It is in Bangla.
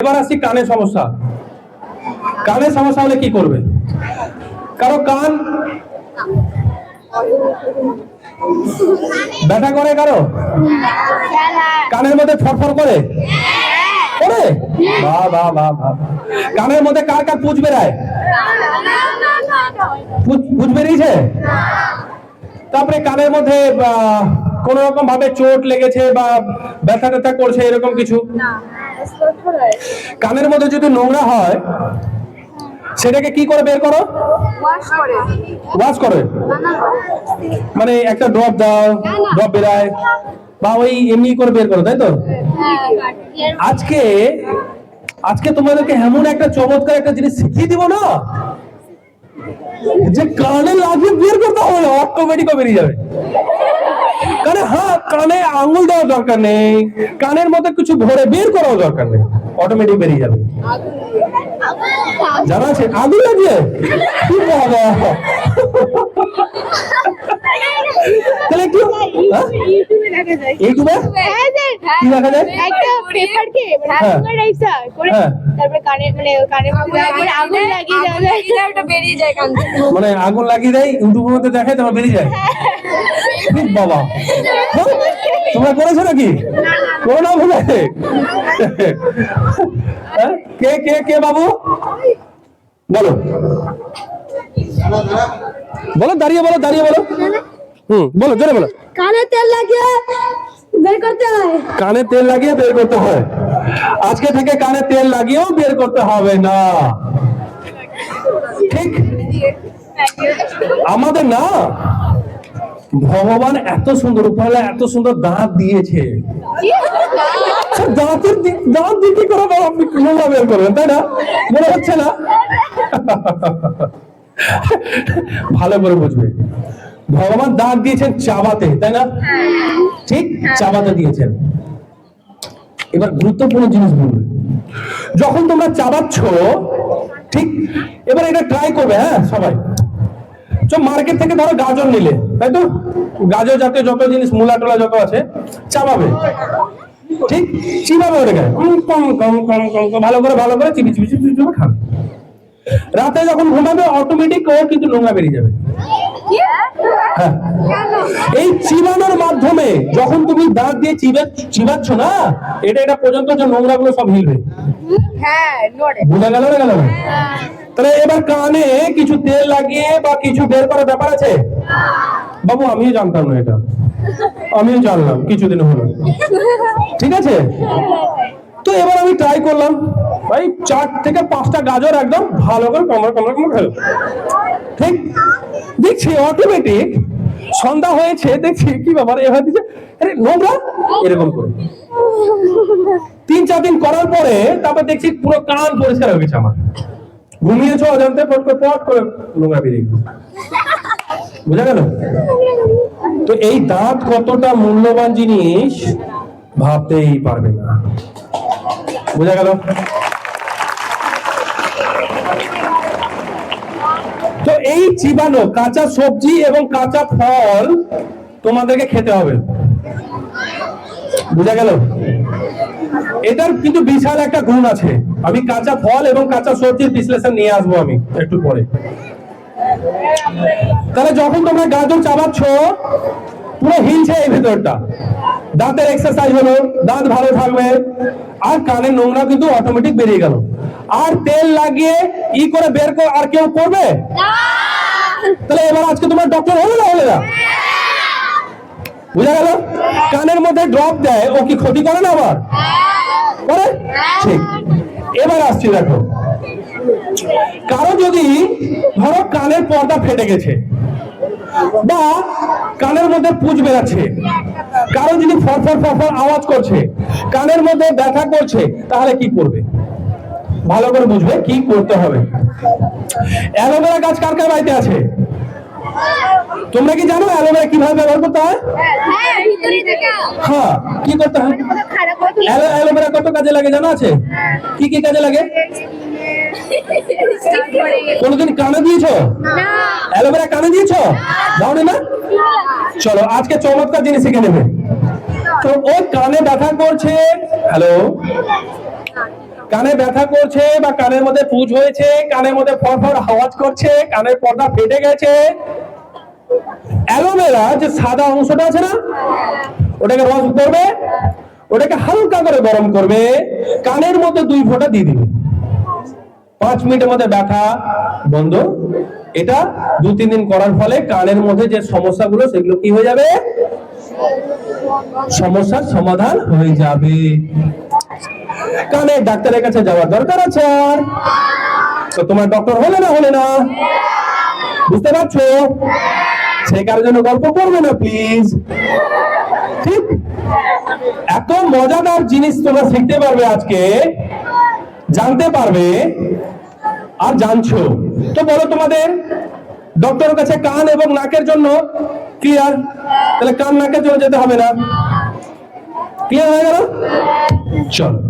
এবার আসছি কানের সমস্যা। কানের সমস্যা হলে কি করবে? কারও কান? ব্যথা করে কারও? কানের মধ্যে ফটফট করে? করে? বাহ বাহ বাহ কানের মধ্যে কার কার পুজ বেরায়? পুজ বেরিয়েছে? তারপরে কানের মধ্যে কোন রকম ভাবে চোট লেগেছে বা ব্যথা ট্যাথা করছে, এরকম কিছু? কানের মধ্যে যদি নোংরা হয় সেটাকে কি করে বের করো? ওয়াশ করে। মানে একটা ড্রপ দাও ড্রপ বেরায় বা ওই এমনি করে বের করো তাই তো? আজকে আজকে তোমাদেরকে এমন একটা চমৎকার একটা জিনিস শিখিয়ে দিব না? যে কানে লাগিয়ে বের করতে হবে অটোমেটিক বেরিয়ে যাবে। কানে হ্যাঁ কানে আঙুল দেওয়ার দরকার নেই। কানের মধ্যে কিছু ভরে বের করাও দরকার নেই। অটোমেটিক বেরিয়ে যাবে। জানা আছে আগুন লাগিয়ে কি বাবা তাহলে কি হ্যাঁ? ইউটিউবে কি দেখা একটা পেপারকে হ্যাঁ। হ্যাঁ। তারপরে কানে মানে কানের তারপরে আগুন লাগিয়ে যাবে বেরিয়ে যায় কান মানে আগুন লাগিয়ে দেয় ইউটিউবের মধ্যে দেখায় তোমার বেরিয়ে যায়। বাবা হ্যাঁ? তোমরা করেছ নাকি? করো না বলে হ্যাঁ? কে কে কে বাবু? বলো। বলো দাঁড়িয়ে বলো দাঁড়িয়ে বলো। হুম বলো জোরে বলো। কানে তেল লাগিয়ে বের করতে হয়। কানে তেল লাগিয়ে বের করতে হয়। আজকে থেকে কানে তেল লাগিয়েও বের করতে হবে না। ঠিক? আমাদের না, ভগবান এত সুন্দর উপরে এত সুন্দর দাঁত দিয়েছে। দাঁতের দাঁত দিয়ে কি করে আপনি নোংরা বের করবেন, তাই না? মনে হচ্ছে না? ভালো করে বুঝবে। ভগবান দাঁত দিয়েছেন চাবাতে, তাই না? ঠিক চাবাতে দিয়েছেন। এবার গুরুত্বপূর্ণ জিনিস বলবে। যখন তোমরা চাবাচ্ছ ঠিক, এবার এটা ট্রাই করবে হ্যাঁ সবাই। তো মার্কেট থেকে ধরো গাজর নিলে, তাই তো? গাজর জাতীয় যত জিনিস, মূলা টোলা যত আছে চাবাবে ঠিক চিবাবে ওটাকে। ভালো করে ভালো করে চিবি চিবি চিবি চিবি খাবে। রাতে যখন ঘুমাবে অটোমেটিক ও কিন্তু নোংরা বেরিয়ে যাবে। এই চিবানোর মাধ্যমে যখন তুমি দাঁত দিয়ে চিবে চিবাচ্ছ না এটা এটা পর্যন্ত যে নোংরা গুলো সব হিলবে। হ্যাঁ বোঝা গেল না গেল না তাহলে এবার কানে কিছু তেল লাগিয়ে বা কিছু বের করার ব্যাপার আছে? বাবু আমিও জানতাম না এটা। আমিও জানলাম কিছুদিন হলো। ঠিক আছে? তো এবার আমি ট্রাই করলাম। ভাই চার থেকে পাঁচটা গাজর একদম ভালো করে কমর কমর কমর খেলো। ঠিক? দেখছি অটোমেটিক সন্ধ্যা হয়েছে, দেখছি কি ব্যাপার এবার দিচ্ছে। আরে, নোংরা? এরকম করে। তিন চার দিন করার পরে তারপর দেখছি পুরো কান পরিষ্কার হয়ে গেছে আমার। ঘুমিয়েছো অজান্তে পট করে পট করে নোংরা বেরিয়ে বুঝা গেল? তো এই দাঁত কতটা মূল্যবান জিনিস ভাবতেই পারবে না। বুঝা গেল তো এই চিবানো কাঁচা সবজি এবং কাঁচা ফল তোমাদেরকে খেতে হবে। বুঝা গেল? এটার কিন্তু বিশাল একটা গুণ আছে। আমি কাঁচা ফল এবং কাঁচা সবজির বিশ্লেষণ নিয়ে আসব আমি একটু পরে। তাহলে যখন তোমরা গাজর চাবাচ্ছ, পুরো হিলছে এই ভেতরটা। দাঁতের এক্সারসাইজ হলো, দাঁত ভালো থাকবে, আর কানের নোংরা কিন্তু অটোমেটিক বেরিয়ে গেল। আর তেল লাগিয়ে ই করে বের করে, আর কেউ করবে? তাহলে এবার আজকে তোমার ডক্টর হলো না হলে না? বুঝা গেল? কানের মধ্যে ড্রপ দেয়, ও কি ক্ষতি করে না আবার? করে? ঠিক। এবার আসছি, দেখো। কারও যদি, ধরো কানের পর্দা ফেটে গেছে, বা কানের মধ্যে পুজ বেড়াচ্ছে কারও যদি ফরফর ফরফর আওয়াজ করছে, কানের মধ্যে ব্যথা করছে, তাহলে কি করবে? ভালো করে বুঝবে কি করতে হবে। অ্যালোভেরা গাছ কার কার বাড়িতে আছে? তোমরা কি জানো অ্যালোভেরা কীভাবে ব্যবহার করতে হয়? হ্যাঁ কি করতে হয়? অ্যালোভেরা কত কাজে লাগে জানা আছে? কি কি কাজে লাগে? কোনোদিন কানে দিয়েছ? অ্যালোভেরা কানে দিয়েছ? দাওনি না চলো, আজকে চমৎকার জিনিস শিখে নেবে। তো ও কানে ব্যথা করছে। হ্যালো? কানে ব্যথা করছে বা কানের মধ্যে পুজ হয়েছে, কানের মধ্যে ফরফর আওয়াজ করছে, কানের পর্দা ফেটে গেছে। অ্যালোভেরা যে সাদা অংশটা আছে না, ওটাকে রস করবে, ওটাকে হালকা করে গরম করবে, কানের মধ্যে দুই ফোঁটা দিয়ে দিবে। পাঁচ মিনিটের মধ্যে ব্যথা বন্ধ। এটা দু, তিন দিন করার ফলে কানের মধ্যে যে সমস্যাগুলো, সেগুলো কি হয়ে যাবে? সমস্যার সমাধান হয়ে যাবে। কানের ডাক্তারের কাছে যাওয়ার দরকার আছে আর? তো তোমার ডক্টর হলে না হলে না? বুঝতে পারছ? সে কারোর জন্য গল্প করবে না প্লিজ ঠিক? এত মজাদার জিনিস তোমরা শিখতে পারবে আজকে। জানতে পারবে আর জানছো। তো বলো তোমাদের ডক্টরের কাছে কান এবং নাকের জন্য ক্লিয়ার তাহলে কান নাকের জন্য যেতে হবে না। ক্লিয়ার হয়ে গেল? চল।